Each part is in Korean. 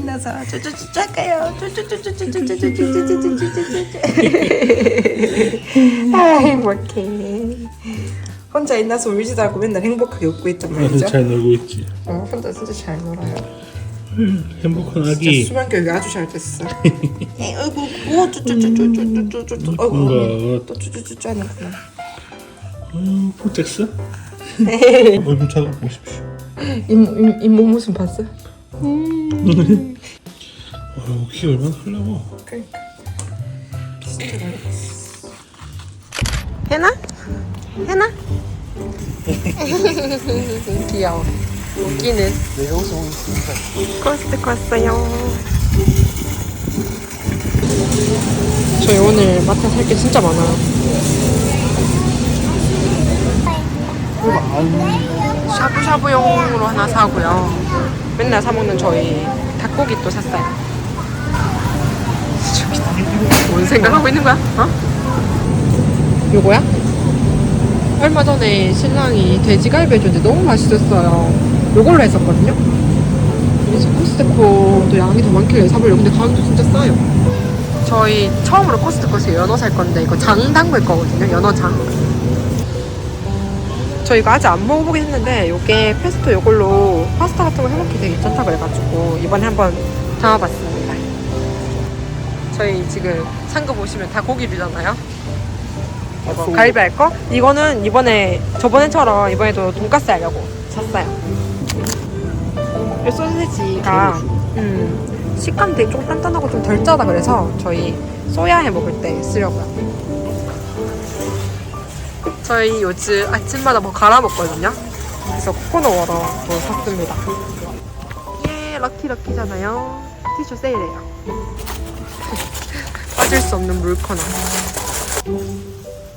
신나서 쭈쭈쭈쭈 할까요? 쭈쭈쭈쭈쭈쭈쭈쭈쭈쭈쭈쭈쭈 아 행복해 혼자 있나서 울지도 않고 맨날 행복하게 웃고 있단 말이죠 잘 놀고 있지. 어, 혼자 진짜 잘 놀아요 행복한 진짜 아기. 수면 교육이 아주 잘 됐어 에이, 우와 쭈쭈쭈쭈쭈쭈쭈쭈 어이구 뭔가 또 쭈쭈쭈쭈 하는구나 음, 폴텍스? 얼굴 작업 보십시오. 잇몸 잇몸 모습 봤어? 어, 키 얼마나 크려고? 그러니까 진짜 많이 해나? 해나? 귀여워. 웃기는. 코스트 컸어요. 저희 오늘 마트 살 게 진짜 많아요. 샤브샤브용으로 하나 사고요. 맨날 사 먹는 저희 닭고기 또 샀어요. 뭔 생각하고 있는 거야? 어? 요거야? 얼마 전에 신랑이 돼지갈비 해줬는데 너무 맛있었어요. 요걸로 했었거든요. 코스트코도 양이 더 많길래 사보려고 근데 가격도 진짜 싸요. 저희 처음으로 코스트코에서 연어 살 건데 이거 장 담글 거거든요. 연어 장. 저 이거 아직 안 먹어보긴 했는데 요게 페스토 요걸로 파스타 같은 거 해먹기 되게 괜찮다 그래가지고 이번에 한번 담아봤습니다. 저희 지금 산 거 보시면 다 고기류잖아요. 이거 갈비 할 거? 이거는 이번에 저번에처럼 이번에도 돈까스 하려고 샀어요. 이 소시지가 음, 식감 되게 좀 단단하고 좀 덜 짜다 그래서 저희 소야 해 먹을 때 쓰려고요. 저희 요즘 아침마다 뭐 갈아 먹거든요. 그래서 코코넛 워터도 샀습니다. 예, 럭키 럭키잖아요. 티슈 세일해요. 빠질 수 없는 물코너.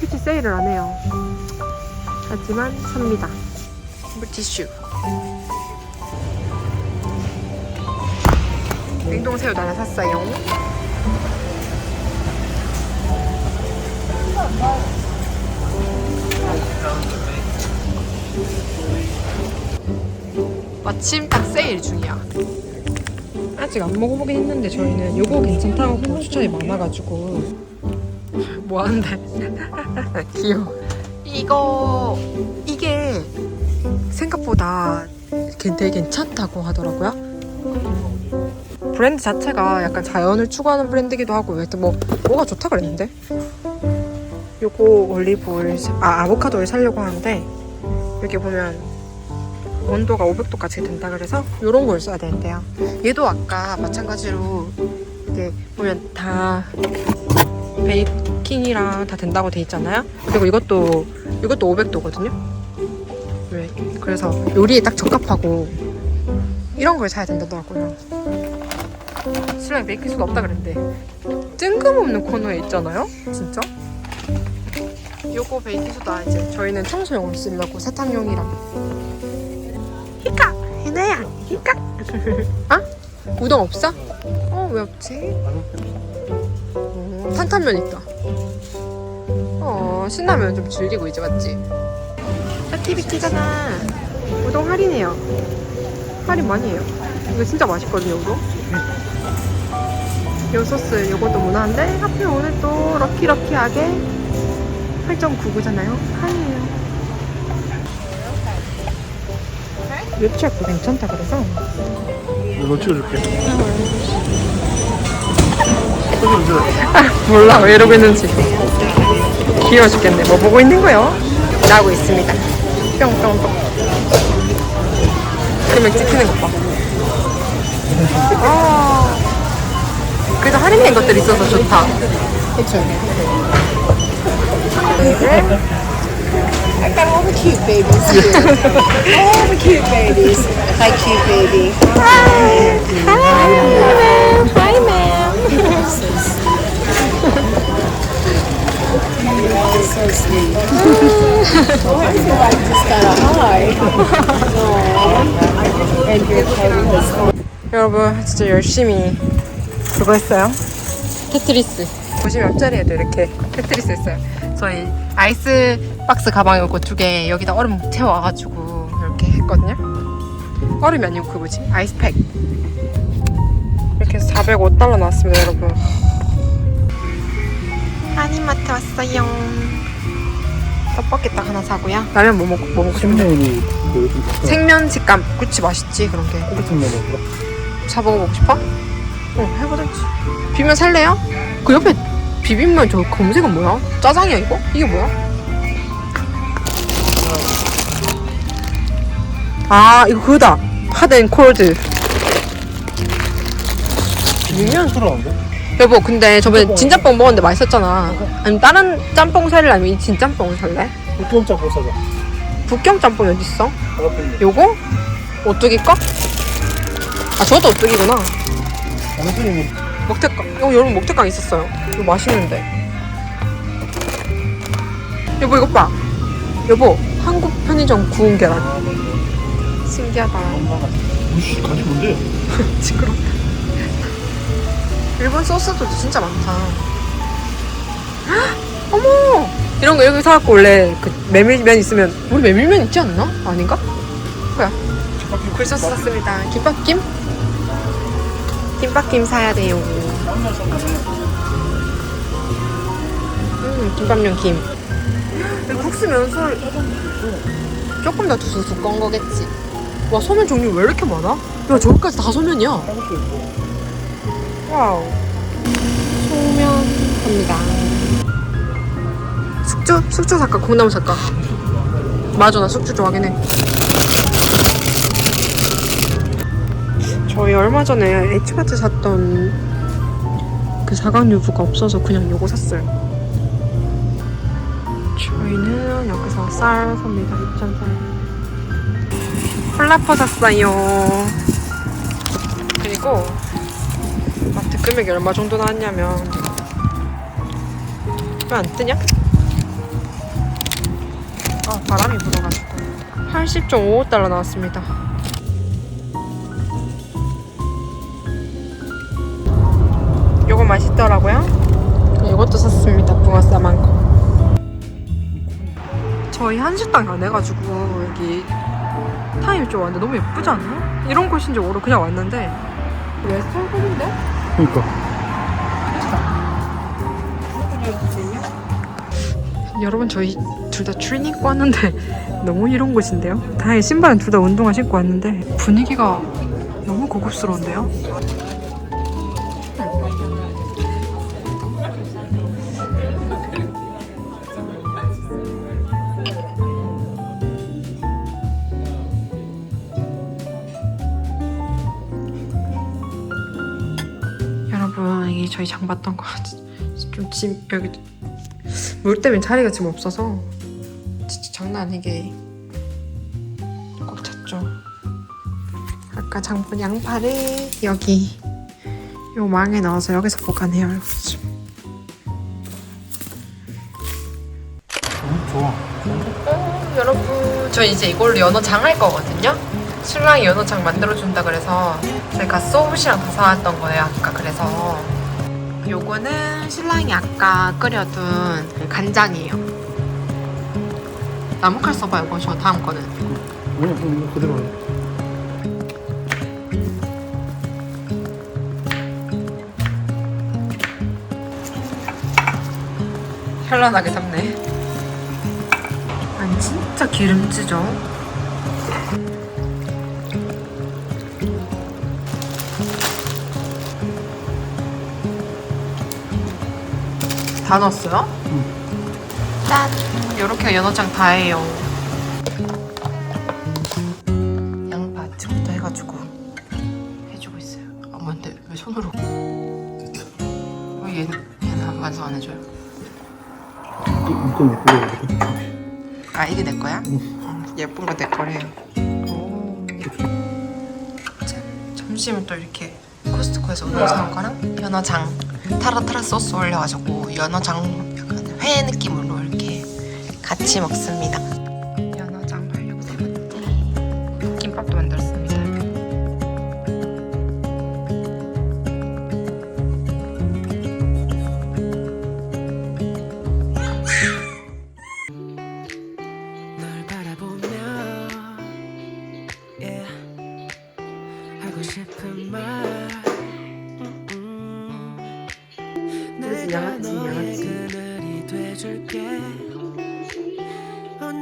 티슈 세일을 안 해요. 하지만 삽니다. 물티슈. 냉동새우도 하나 샀어요. 마침 딱 세일 중이야. 아직 안 먹어보긴 했는데 저희는 요거 괜찮다고 추천이 많아가지고 뭐 하는데? 귀여워. 이거 이게 생각보다 걘 되게 괜찮다고 하더라고요. 브랜드 자체가 약간 자연을 추구하는 브랜드기도 하고 하여튼 뭐 뭐가 좋다 그랬는데 요거 올리브 오일 사- 아 아보카도 오일 사려고 하는데 여기 보면 온도가 500도까지 된다 그래서 요런 걸 써야 되는데요. 얘도 아까 마찬가지로 이게 보면 다 베이킹이랑 다 된다고 돼 있잖아요. 그리고 이것도 이것도 500도거든요. 왜 그래서 요리에 딱 적합하고 이런 걸 사야 된다더라고요. 신랑이 베이킹 소다 없다 그랬는데 뜬금없는 코너에 있잖아요? 진짜 요거 베이킹 소다 이제. 저희는 청소용으로 쓰려고 세탁용이랑. 히까 해나야! 히까 아 우동 없어? 어 왜 없지? 어, 탄탄면 있다. 어 신라면 좀 즐기고 이제 맞지? 짜티비티잖아. 우동 할인해요. 할인 많이 해요. 이거 진짜 맛있거든요 우동. 요 소스 요것도 무난한데? 하필 오늘 또 럭키럭키하게 8.99잖아요. 할인해요. 웹챗도 괜찮다 그래서. 이거 찍어줄게. 몰라. 왜 이러고 있는지. 귀여워 죽겠네. 뭐 보고 있는 거요? 나오고 있습니다. 뿅뿅뿅. 그러면 찍히는 것봐. 아, 그래도 할인된 것들이 있어서 좋다. 그쵸 I got all the cute babies here. all the cute babies. Hi, cute baby. Hi, ma'am. Hi, ma'am. So sweet. oh, I feel like just got a high. Aw. and your party has 여러분 진짜 열심히 그거 했어요 테트리스 보시면 옆자리에도 이렇게 테트리스 했어요 저희 아이스 박스 가방 요거 두 개 여기다 얼음 채워가지고 이렇게 했거든요 얼음이 아니고 그 뭐지 아이스팩 이렇게 해서 405달러 나왔습니다, 여러분. 한인마트 왔어요. 떡볶이 딱 하나 사고요. 라면 뭐 먹고 뭐 먹고 싶은데? 생면이 그좀 생면 직감. 그치 맛있지 그런 게. 면 먹어. 사 먹어 보고 싶어? 어 해보든지. 비빔면 살래요? 그 옆에 비빔면 저 검색은 뭐야? 짜장이야 이거? 이게 뭐야? 아 이거 그거다. 핫앤콜드. 비빔면 들어간데? 여보 근데 저번에 진짬뽕 먹었는데 맛있었잖아 아니면 다른 짬뽕 살래 아니면 이 진짬뽕 살래? 보통 짬뽕 사자. 북경 짬뽕이 어딨어? 있네. 요거? 오뚜기 거? 아 저것도 오뚜기구나 분이 먹태깡 이거 여러분 먹태깡 있었어요 이거 맛있는데. 여보 이것 봐. 여보 한국 편의점 구운 계란. 신기하다. 무시 간이 뭔데? 시끄럽다. 일본 소스도 진짜 많다. 헉, 어머! 이런 거 여기 사갖고 원래 그 메밀면 있으면 우리 메밀면 있지 않나? 아닌가? 뭐야? 굴소스 샀습니다. 김밥김? 김밥김 사야 돼요 음 김밥면 김 국수 면술 조금 더 두수 두꺼운 거겠지 와 소면 종류 왜 이렇게 많아? 야 저기까지 다 소면이야. 와우. 소면 갑니다. 숙주? 숙주 살까? 콩나물 살까? 맞아, 나 숙주 좋아하긴 해. 저희 얼마 전에 H마트 샀던 그 사각 유부가 없어서 그냥 요거 샀어요. 저희는 여기서 쌀 삽니다. 입장쌀. 콜라포 샀어요. 그리고 마트 금액이 얼마 정도 나왔냐면 왜 안 뜨냐? 아 바람이 불어가지고 80.55달러 나왔습니다 요거 맛있더라고요 이것도 샀습니다 붕어 싸만 거 저희 한식당이 안 해가지고 여기 타임 좀 왔는데 너무 예쁘지 않아? 이런 곳인지 모르고 그냥 왔는데 웨스턴홈인데? 그러니까. 여러분 저희 둘 다 트레이닝 입고 왔는데 너무 이런 곳인데요? 다행히 신발은 둘 다 운동화 신고 왔는데 분위기가 너무 고급스러운데요? 저희 장 봤던 거 좀 짐 여기 물 때문에 자리가 지금 없어서 진짜 장난 아니게 꽉 찼죠. 아까 장본 양파를 여기 요 망에 넣어서 여기서 보관해요. 지금. 너무 좋아. 어, 여러분 저 이제 이걸로 연어장 할 거거든요. 신랑이 연어장 만들어준다 그래서 제가 소우시랑 다 사왔던 거예요 아까 그래서 요거는 신랑이 아까 끓여둔 간장이에요. 나무칼 써봐요 이거 저 다음 거는. 왜 이거 그대로 해? 현란하게 잡네. 아니 진짜 기름지죠? 다 넣었어요? 짠! 이렇게 연어장 다 해요. 양파 지금부터 해가지고 해주고 있어요. 아, 근데 왜 손으로? 왜 얘는, 얘는 완성 안 해줘요? 이건 예쁘게. 아 이게 내 거야? 음, 예쁜 거 내 거래요. 오. 자, 점심은 또 이렇게 코스트코에서 오늘 사온 거랑 연어장 타라타라 소스 올려가지고 연어장 약간 회 느낌으로 이렇게 같이 먹습니다.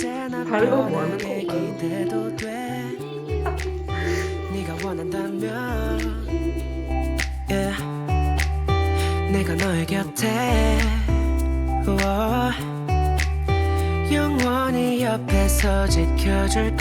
발로 때도 돼？네가 원한다면, 내가, 너의곁에. 영원히 옆에서 지켜줄게.